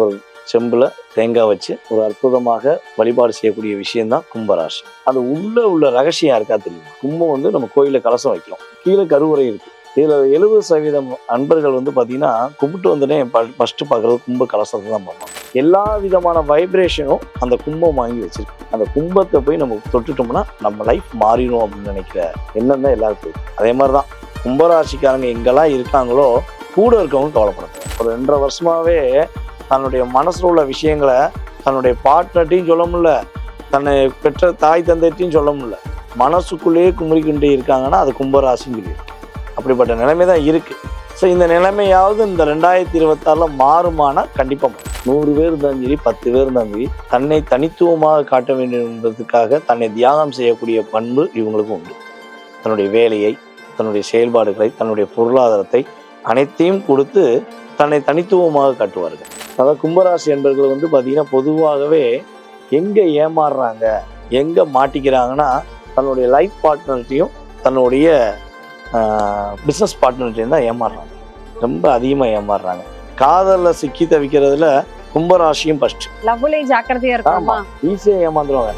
ஒரு செம்பில் தேங்காய் வச்சு ஒரு அற்புதமாக வழிபாடு செய்யக்கூடிய விஷயம்தான் கும்பராசி. அது உள்ளே உள்ள ரகசியம் யாருக்கா தெரியும்? கும்பம் வந்து நம்ம கோயிலில் கலசம் வைக்கிறோம். கீழே கருவறை இருக்குது இதில் எழுபது சதவீதம் அன்பர்கள் வந்து பார்த்தீங்கன்னா கும்பிட்டு வந்தோடனே ஃபஸ்ட்டு பார்க்குறது கும்ப கலசத்தை தான் பார்ப்பாங்க எல்லா விதமான வைப்ரேஷனும் அந்த கும்பம் வாங்கி வச்சிருக்கு அந்த கும்பத்தை போய் நம்ம தொட்டுட்டோம்னா நம்ம லைஃப் மாறிடும் அப்படின்னு நினைக்கிற எண்ணம் தான் எல்லாருக்கும் அதே மாதிரி தான் கும்பராசிக்காரங்க எங்கெல்லாம் இருக்காங்களோ கூட இருக்கவங்க கவலைப்படாது ஒரு ரெண்டரை வருஷமாவே தன்னுடைய மனசில் உள்ள விஷயங்களை தன்னுடைய பார்ட்னர்ட்டையும் சொல்ல முடியல தன்னை பெற்ற தாய் தந்தைட்டையும் சொல்ல முடியல. மனசுக்குள்ளேயே குமுறிக்கிட்டே இருக்காங்கன்னா அது கும்பராசின்னு சொல்லி அப்படிப்பட்ட நிலைமை தான் இருக்குது ஸோ இந்த நிலைமையாவது இந்த ரெண்டாயிரத்தி இருபத்தாறில் மாறுமானால் கண்டிப்பாக மாறும். நூறு பேர் இருந்தாலும் சரி பத்து பேர் இருந்தாலும் சரி தன்னை தனித்துவமாக காட்ட வேண்டும் என்பதற்காக தன்னை தியாகம் செய்யக்கூடிய பண்பு இவங்களுக்கும் உண்டு. தன்னுடைய வேலையை தன்னுடைய செயல்பாடுகளை தன்னுடைய பொருளாதாரத்தை அனைத்தையும் கொடுத்து தன்னை தனித்துவமாக காட்டுவார்கள். அதாவது கும்பராசி என்பர்கள் வந்து பார்த்தீங்கன்னா பொதுவாகவே எங்கே ஏமாறுறாங்க எங்கே மாட்டிக்கிறாங்கன்னா தன்னுடைய லைஃப் பார்ட்னர்கிட்டையும் தன்னுடைய பிஸ்னஸ் பார்ட்னர்கிட்டையும் தான் ஏமாறுறாங்க. ரொம்ப அதிகமாக ஏமாறுறாங்க. காதலில் சிக்கி தவிக்கிறதுல கும்பராசியும் ஃபர்ஸ்ட் லவ்லே ஜாக்கிரதையா இருக்கணுமா ஈஸியாக ஏமாந்துருவாங்க.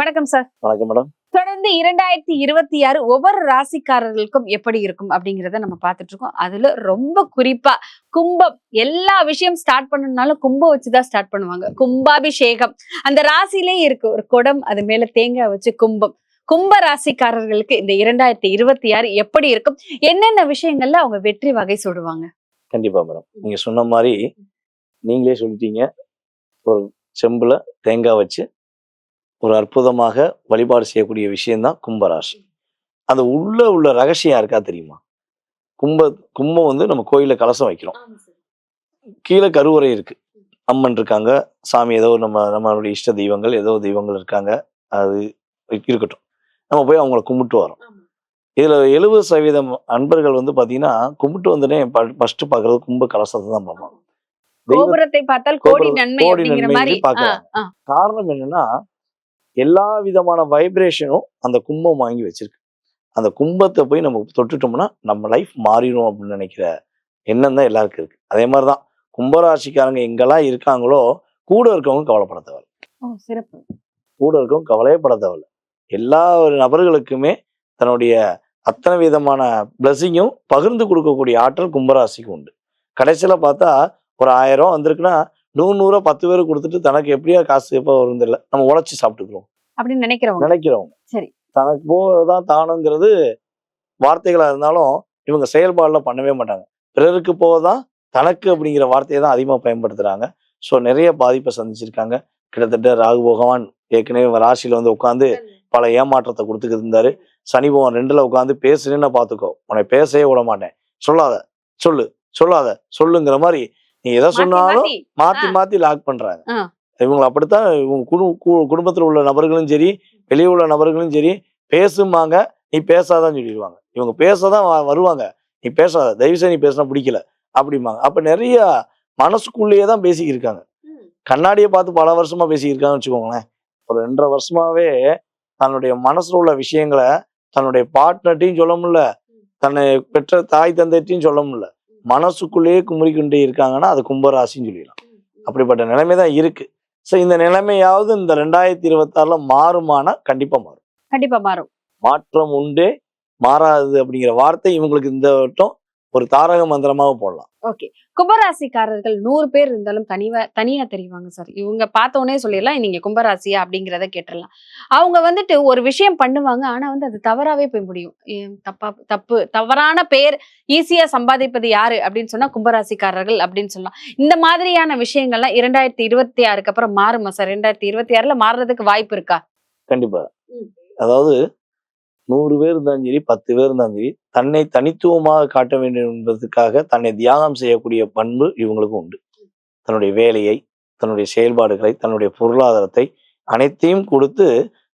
வணக்கம் சார் வணக்கம் மேடம் தொடர்ந்து இரண்டாயிரத்தி இருபத்தி ஆறு ஒவ்வொரு ராசிக்காரர்களுக்கும் எப்படி இருக்கும் அப்படிங்கிறத நம்ம பார்த்துட்டு இருக்கோம் அதுல ரொம்ப குறிப்பா கும்பம் எல்லா விஷயம் ஸ்டார்ட் பண்ணணும்னாலும் கும்பம் வச்சுதான் ஸ்டார்ட் பண்ணுவாங்க. கும்பாபிஷேகம். அந்த ராசிலே இருக்கு. ஒரு குடம் அது மேல தேங்காய் வச்சு கும்பம். கும்ப ராசிக்காரர்களுக்கு இந்த இரண்டாயிரத்தி இருபத்தி ஆறு எப்படி இருக்கும்? என்னென்ன விஷயங்கள்ல அவங்க வெற்றி வகை சுடுவாங்க? கண்டிப்பாக மேடம். நீங்க சொன்ன மாதிரி நீங்களே சொல்லிட்டீங்க. ஒரு செம்புல தேங்காய் வச்சு ஒரு அற்புதமாக வழிபாடு செய்யக்கூடிய விஷயம்தான் கும்பராசி. அந்த உள்ள உள்ள ரகசியம் யாருக்கா தெரியுமா? கும்ப கும்பம் வந்து நம்ம கோயில கலசம் வைக்கிறோம். கீழே கருவறை இருக்கு. அம்மன் இருக்காங்க சாமி ஏதோ நம்ம நம்மளுடைய இஷ்ட தெய்வங்கள் ஏதோ தெய்வங்கள் இருக்காங்க அது இருக்கட்டும். நம்ம போய் அவங்கள கும்பிட்டு வரோம். இதுல எழுபது சதவீதம் அன்பர்கள் வந்து பாத்தீங்கன்னா கும்பிட்டு வந்தோடனே ஃபர்ஸ்ட் பாக்குறது கும்ப கலசத்தை தான் பார்ப்பாங்க. கோபுரத்தை பார்த்தால் கோடி நன்மை. காரணம் என்னன்னா எல்லா விதமான வைப்ரேஷனும் அந்த கும்பம் வாங்கி வச்சிருக்கு. அந்த கும்பத்தை போய் நம்ம தொட்டுட்டோம்னா நம்ம லைஃப் மாறிடும் அப்படின்னு நினைக்கிற எண்ணம் தான் எல்லாருக்கும் இருக்கு. அதே மாதிரி தான் கும்பராசிக்காரங்க எங்கெல்லாம் இருக்காங்களோ கூட இருக்கவங்க கவலைப்பட தேவை சிறப்பு. கூட இருக்கவங்க கவலையே பட தேவையில்ல. எல்லா ஒரு நபர்களுக்குமே தன்னுடைய அத்தனை விதமான பிளஸிங்கும் பகிர்ந்து கொடுக்கக்கூடிய ஆற்றல் கும்பராசிக்கு உண்டு. கடைசியில பார்த்தா ஒரு ஆயிரம் வந்திருக்குன்னா நூறு நூறுரூவா பத்து பேருக்கு கொடுத்துட்டு தனக்கு எப்படியா காசு எப்போ வரும் தெரியல. நம்ம உழைச்சி சாப்பிட்டுக்கிறோம். அப்படின்னு நினைக்கிறவங்க. நினைக்கிறவங்க. சரி. தனக்கு போதான் தானுங்கிறது வார்த்தைகளா இருந்தாலும் இவங்க செயல்பாடுல பண்ணவே மாட்டாங்க. பிறருக்கு போவதான் தனக்கு அப்படிங்கிற வார்த்தையை தான் அதிகமாக பயன்படுத்துறாங்க. ஸோ நிறைய பாதிப்பை சந்திச்சிருக்காங்க. கிட்டத்தட்ட ராகு பகவான் ஏற்கனவே ராசியில வந்து உட்காந்து பல ஏமாற்றத்தை கொடுத்துக்கிட்டு இருந்தாரு. சனி பகவான் ரெண்டுல உட்காந்து பேசுறேன்னு பார்த்துக்கோ உன்னை பேசவே விட மாட்டேன். சொல்லாத. சொல்லு. சொல்லாத. சொல்லுங்கிற மாதிரி நீ எதை சொன்னாலும் மாத்தி. மாத்தி லாக் பண்றாங்க. ஆ. இவங்க அப்படித்தான் இவங்க குடும்பத்துல உள்ள நபர்களும் சரி வெளியே உள்ள நபர்களும் சரி பேசுமாங்க நீ பேசாதான் சொல்லிடுவாங்க. இவங்க பேசதான் வருவாங்க. நீ பேசாத தயவு செய்து நீ பேசினா பிடிக்கல அப்படிம்பாங்க. அப்ப நிறைய மனசுக்குள்ளேயே தான் பேசிக்கிட்டு இருக்காங்க கண்ணாடியை பார்த்து பல வருஷமா பேசிக்கிட்டு இருக்காங்கன்னு வச்சுக்கோங்களேன். ஒரு ரெண்டரை வருஷமாவே தன்னுடைய மனசுல உள்ள விஷயங்களை தன்னுடைய பார்ட்னர்ட்டையும் சொல்ல முடியல தன்னை பெற்ற தாய் தந்தைட்டையும் சொல்ல முடியல. மனசுக்குள்ளேயே குமுறிக்கிட்டே இருக்காங்கன்னா அது கும்பராசின்னு சொல்லிடலாம். அப்படிப்பட்ட நிலைமை தான் இருக்கு. ஸோ இந்த நிலைமையாவது இந்த ரெண்டாயிரத்தி இருபத்தாறுல மாறுமானா கண்டிப்பா மாறும். கண்டிப்பா மாறும். மாற்றம் உண்டே? மாறாது அப்படிங்கிற வார்த்தை இவங்களுக்கு இந்த வட்டம் ஒரு தாரக மந்திரமாக போடலாம். ஓகே. கும்பராசிக்காரர்கள் நூறு பேர் இருந்தாலும் தனிவா தனியா தெரிவாங்க சார். இவங்க பார்த்த உடனே சொல்லிடலாம் நீங்க கும்பராசியா? அப்படிங்கிறத கேட்டுடலாம். அவங்க வந்துட்டு ஒரு விஷயம் பண்ணுவாங்க ஆனா வந்து அது தவறாவே போய் முடியும். தப்பா தப்பு தவறான பேர் ஈஸியா சம்பாதிப்பது யாரு? அப்படின்னு சொன்னா கும்பராசிக்காரர்கள் அப்படின்னு சொல்லலாம். இந்த மாதிரியான விஷயங்கள்லாம் இரண்டாயிரத்தி இருபத்தி ஆறுக்கு அப்புறம் மாறுமா சார்? ரெண்டாயிரத்தி இருபத்தி ஆறுல மாறுறதுக்கு வாய்ப்பு இருக்கா? கண்டிப்பா. அதாவது நூறு பேர் இருந்தாலும் சரி பத்து பேர் இருந்தாலும் சரி தன்னை தனித்துவமாக காட்ட வேண்டும் என்பதற்காக தன்னை தியாகம் செய்யக்கூடிய பண்பு இவங்களுக்கும் உண்டு. தன்னுடைய வேலையை தன்னுடைய செயல்பாடுகளை தன்னுடைய பொருளாதாரத்தை அனைத்தையும் கொடுத்து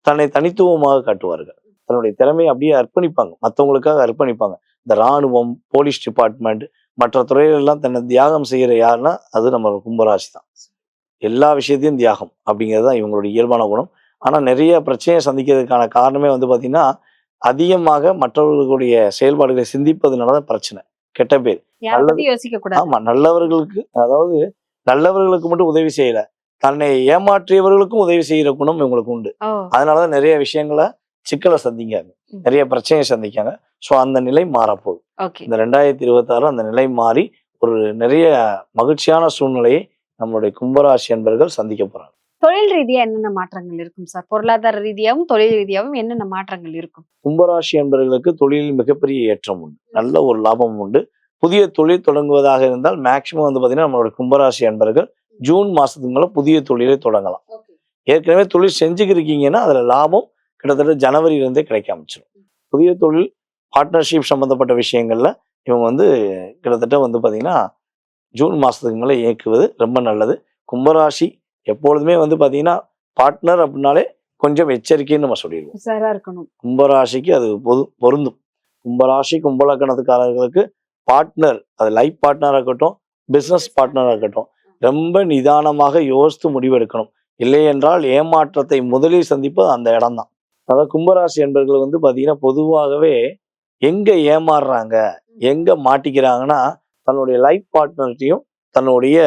தன்னை தனித்துவமாக காட்டுவார்கள். தன்னுடைய திறமையை அப்படியே அர்ப்பணிப்பாங்க. மற்றவங்களுக்காக அர்ப்பணிப்பாங்க. இந்த ராணுவம் போலீஸ் டிபார்ட்மெண்ட் மற்ற துறைகளெல்லாம் தன்னை தியாகம் செய்கிற யாருன்னா அது நம்ம கும்பராசி தான் எல்லா விஷயத்தையும் தியாகம் அப்படிங்கிறது தான் இவங்களுடைய இயல்பான குணம். ஆனால் நிறைய பிரச்சனையை சந்திக்கிறதுக்கான காரணமே வந்து பார்த்தீங்கன்னா அதிகமாக மற்றவர்களுடைய செயல்பாடுகளை சிந்திப்பதுனால தான் பிரச்சனை. கெட்ட பேர். நல்லது. யோசிக்க கூடாது ஆமா நல்லவர்களுக்கு அதாவது நல்லவர்களுக்கு மட்டும் உதவி செய்யல. தன்னை ஏமாற்றியவர்களுக்கும் உதவி செய்யற குணம் இவங்களுக்கு உண்டு. அதனாலதான் நிறைய விஷயங்களை சிக்கலை சந்திக்காங்க. நிறைய பிரச்சனையை சந்திக்காங்க. ஸோ அந்த நிலை மாறப்போகுது. இந்த ரெண்டாயிரத்தி இருபத்தாறு அந்த நிலை மாறி ஒரு நிறைய மகிழ்ச்சியான சூழ்நிலையை நம்மளுடைய கும்பராசி என்பர்கள் சந்திக்க போறாங்க. தொழில் ரீதியா என்னென்ன மாற்றங்கள் இருக்கும் சார்? பொருளாதார ரீதியாவும் தொழில் ரீதியாவும் என்னென்ன மாற்றங்கள் இருக்கும்? கும்பராசி என்பவர்களுக்கு தொழிலில் மிகப்பெரிய ஏற்றம் உண்டு. நல்ல ஒரு லாபம் உண்டு. புதிய தொழில் தொடங்குவதாக இருந்தால் மேக்சிமம் வந்து பார்த்தீங்கன்னா நம்மளுடைய கும்பராசி என்பவர்கள் ஜூன் மாசத்துக்கு மேல புதிய தொழிலை தொடங்கலாம். ஏற்கனவே தொழில் செஞ்சுக்கிருக்கீங்கன்னா அதுல லாபம் கிட்டத்தட்ட ஜனவரியிலிருந்தே கிடைக்க ஆரம்பிச்சிடும் புதிய தொழில் பார்ட்னர்ஷிப் சம்பந்தப்பட்ட விஷயங்கள்ல இவங்க வந்து கிட்டத்தட்ட வந்து பார்த்தீங்கன்னா ஜூன் மாசத்துக்கு மேல இயக்குவது ரொம்ப நல்லது. கும்பராசி எப்பொழுதுமே வந்து பார்த்தீங்கன்னா பார்ட்னர் அப்படின்னாலே கொஞ்சம் எச்சரிக்கைன்னு நம்ம சொல்லிடுவோம். உஷாரா இருக்கணும். கும்பராசிக்கு அது பொது பொருந்தும். கும்பராசி கும்பலக்கணத்துக்காரர்களுக்கு பார்ட்னர் அது லைஃப் பார்ட்னராக இருக்கட்டும் பிஸ்னஸ் பார்ட்னராக இருக்கட்டும் ரொம்ப நிதானமாக யோசித்து முடிவெடுக்கணும். இல்லை என்றால் ஏமாற்றத்தை முதலில் சந்திப்பது அந்த இடம்தான். அதாவது கும்பராசி என்பர்கள் வந்து பார்த்தீங்கன்னா பொதுவாகவே எங்க ஏமாறுறாங்க எங்க மாட்டிக்கிறாங்கன்னா தன்னுடைய லைஃப் பார்ட்னர்கிட்டையும் தன்னுடைய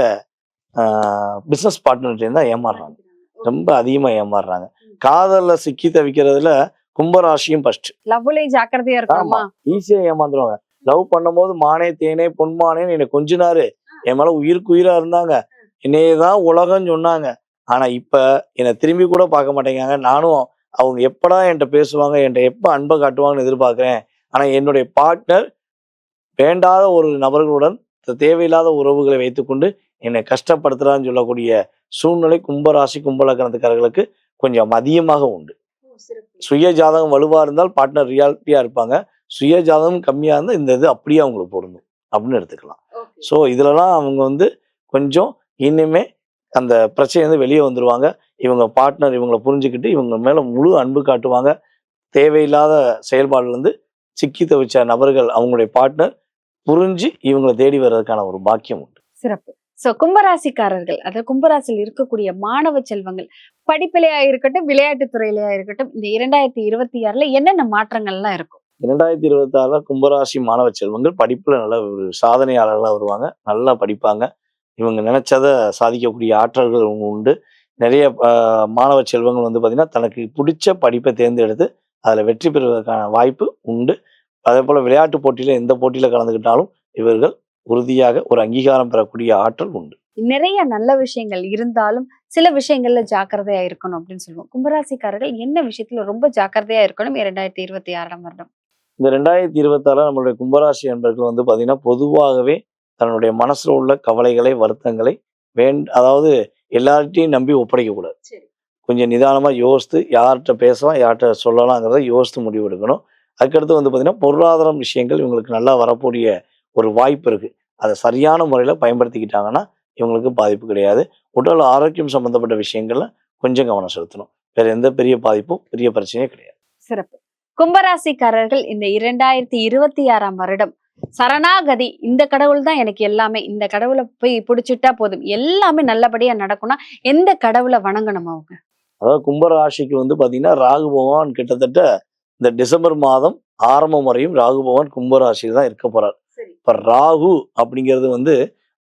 பிஸ்னஸ் பார்ட்னர்கிட்டையும் தான் ஏமாறுறாங்க. ரொம்ப அதிகமாக ஏமாறுறாங்க. காதல்ல சிக்கி தவிக்கிறதுல கும்பராசியும் ஃபர்ஸ்ட் லவ்லையும் ஜாக்கிரதையா இருக்கணுமா? ஈஸியா ஏமாந்துருவாங்க. லவ் பண்ணும்போது மானே தேனே பொன்மானேன்னு என்னை கொஞ்சினாரு. என் மேல உயிருக்கு உயிரா இருந்தாங்க. என்னையே தான் உலகம் சொன்னாங்க. ஆனா இப்ப என்னை திரும்பி கூட பார்க்க மாட்டேங்காங்க நானும் அவங்க எப்படா என்கிட்ட பேசுவாங்க என்கிட்ட எப்ப அன்பை காட்டுவாங்கன்னு எதிர்பார்க்கிறேன். ஆனா என்னுடைய பார்ட்னர் வேண்டாத ஒரு நபர்களுடன் தேவையில்லாத உறவுகளை வைத்துக்கொண்டு என்னை கஷ்டப்படுத்துறான்னு சொல்லக்கூடிய சூழ்நிலை கும்பராசி கும்பலக்கணத்துக்காரர்களுக்கு கொஞ்சம் அதிகமாக உண்டு. சுய ஜாதகம் வலுவா இருந்தால் பார்ட்னர் ரியாலிட்டியா இருப்பாங்க. சுய ஜாதகம் கம்மியா இருந்தால் இந்த இது அப்படியே அவங்களுக்கு பொருந்தும் அப்படின்னு எடுத்துக்கலாம். ஸோ இதுலலாம் அவங்க வந்து கொஞ்சம் இனிமே அந்த பிரச்சனையிலேருந்து வெளியே வந்துருவாங்க. இவங்க பார்ட்னர் இவங்களை புரிஞ்சுக்கிட்டு இவங்க மேல முழு அன்பு காட்டுவாங்க. தேவையில்லாத செயல்பாடுல இருந்து சிக்கி தவிச்ச நபர்கள் அவங்களுடைய பார்ட்னர் புரிஞ்சு இவங்களை தேடி வர்றதுக்கான ஒரு பாக்கியம் உண்டு. சிறப்பு. ஸோ கும்பராசிக்காரர்கள் அதாவது கும்பராசியில் இருக்கக்கூடிய மாணவ செல்வங்கள் படிப்பிலையா இருக்கட்டும் விளையாட்டு துறையிலையா இருக்கட்டும் இந்த இரண்டாயிரத்தி இருபத்தி ஆறுல என்னென்ன மாற்றங்கள்லாம் இருக்கும்? இரண்டாயிரத்தி இருபத்தாறுல கும்பராசி மாணவ செல்வங்கள் படிப்புல நல்ல ஒரு சாதனையாளர்களாக வருவாங்க நல்லா படிப்பாங்க. இவங்க நினைச்சதை சாதிக்கக்கூடிய ஆற்றல்கள் உண்டு. நிறைய மாணவ செல்வங்கள் வந்து பார்த்தீங்கன்னா தனக்கு பிடிச்ச படிப்பை தேர்ந்தெடுத்து அதில் வெற்றி பெறுவதற்கான வாய்ப்பு உண்டு. அதே போல் விளையாட்டு போட்டியில் எந்த போட்டியில் கலந்துக்கிட்டாலும் இவர்கள் உறுதியாக ஒரு அங்கீகாரம் பெறக்கூடிய ஆற்றல் உண்டு. நிறைய நல்ல விஷயங்கள் இருந்தாலும் சில விஷயங்கள்ல ஜாக்கிரதையா இருக்கணும் அப்படின்னு சொல்லுவோம். கும்பராசிக்காரர்கள் என்ன விஷயத்துல ரொம்ப ஜாக்கிரதையா இருக்கணும்? இரண்டாயிரத்தி இருபத்தி ஆறாம் வருடம். இந்த ரெண்டாயிரத்தி இருபத்தாறுல நம்மளுடைய கும்பராசி என்பர்கள் வந்து பார்த்தீங்கன்னா பொதுவாகவே தன்னுடைய மனசுல உள்ள கவலைகளை வருத்தங்களை வேண் அதாவது எல்லார்ட்டையும் நம்பி ஒப்படைக்க கூடாது. சரி. கொஞ்சம் நிதானமா யோசித்து யார்கிட்ட பேசலாம் யார்கிட்ட சொல்லலாங்கிறத யோசித்து முடிவெடுக்கணும். அதுக்கடுத்து வந்து பார்த்தீங்கன்னா பொருளாதாரம் விஷயங்கள் இவங்களுக்கு நல்லா வரக்கூடிய ஒரு வாய்ப்பு இருக்கு. அதை சரியான முறையில பயன்படுத்திக்கிட்டாங்கன்னா இவங்களுக்கு பாதிப்பு கிடையாது. உடல் ஆரோக்கியம் சம்பந்தப்பட்ட விஷயங்கள்ல கொஞ்சம் கவனம் செலுத்தணும். வேற எந்த பெரிய பாதிப்பும் பெரிய பிரச்சனையும் கிடையாது. சிறப்பு. கும்பராசிக்காரர்கள் இந்த இரண்டாயிரத்தி இருபத்தி ஆறாம் வருடம். சரணாகதி இந்த கடவுள் தான் எனக்கு எல்லாமே. இந்த கடவுளை போய் பிடிச்சிட்டா போதும். எல்லாமே நல்லபடியா நடக்கும்னா எந்த கடவுளை வணங்கணும் அவங்க? அதாவது கும்பராசிக்கு வந்து பாத்தீங்கன்னா ராகு பகவான் கிட்டத்தட்ட இந்த டிசம்பர் மாதம் ஆரம்பம் வரையும் ராகு பகவான் கும்பராசியில் தான் இருக்க போறார். இப்ப ராகு அப்படிங்கிறது வந்து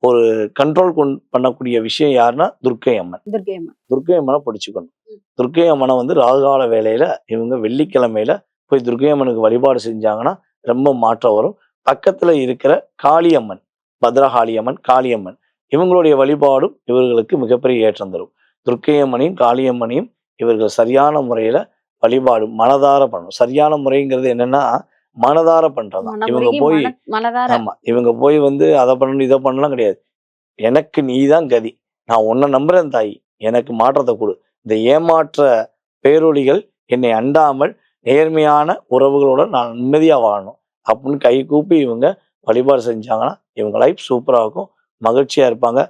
ஒரு கண்ட்ரோல் கொண் பண்ணக்கூடிய விஷயம் யாருன்னா துர்க்கை அம்மன். துர்கை அம்மன். துர்க்கை அம்மனை பிடிச்சுக்கணும். துர்க்கை அம்மனை வந்து ராகுகால வேலையில இவங்க வெள்ளிக்கிழமையில போய் துர்க்கை அம்மனுக்கு வழிபாடு செஞ்சாங்கன்னா ரொம்ப மாற்றம் வரும். பக்கத்துல இருக்கிற காளியம்மன் பத்ரகாளி அம்மன் காளியம்மன் இவங்களுடைய வழிபாடும் இவர்களுக்கு மிகப்பெரிய ஏற்றம் தரும். துர்க்கை அம்மனையும் காளியம்மனையும் இவர்கள் சரியான முறையில வழிபாடு மனதார பண்ணணும். சரியான முறைங்கிறது என்னன்னா மனதார பண்றதுதான் இவங்க போய் ஆமா இவங்க போய் வந்து அதை பண்ணணும் இதை பண்ணலாம் கிடையாது. எனக்கு நீதான் கதி. நான் உன்னை நம்புறேன் தாய். எனக்கு மாற்றத்தை கொடு. இந்த ஏமாற்ற பேரொழிகள் என்னை அண்டாமல் நேர்மையான உறவுகளோட நான் நிம்மதியா வாழணும். அப்படின்னு கை கூப்பி இவங்க வழிபாடு செஞ்சாங்கன்னா இவங்க லைஃப் சூப்பரா இருக்கும். மகிழ்ச்சியா இருப்பாங்க.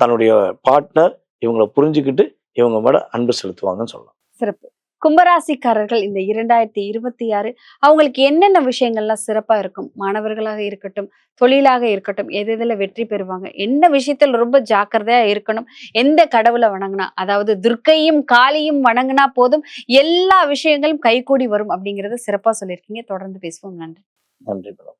தன்னுடைய பார்ட்னர் இவங்களை புரிஞ்சுக்கிட்டு இவங்க மேல அன்பு செலுத்துவாங்கன்னு சொல்லலாம். சிறப்பு. கும்பராசிக்காரர்கள் இந்த இரண்டாயிரத்தி இருபத்தி ஆறு அவங்களுக்கு என்னென்ன விஷயங்கள்லாம் சிறப்பாக இருக்கும்? மாணவர்களாக இருக்கட்டும் தொழிலாக இருக்கட்டும் எது எதுல வெற்றி பெறுவாங்க? என்ன விஷயத்தில் ரொம்ப ஜாக்கிரதையா இருக்கணும்? எந்த கடவுளை வணங்கினா? அதாவது துர்க்கையும் காளியும் வணங்கினா போதும் எல்லா விஷயங்களும் கைகூடி வரும் அப்படிங்கிறத சிறப்பாக சொல்லியிருக்கீங்க. தொடர்ந்து பேசுவோம். நன்றி. நன்றி மேடம்.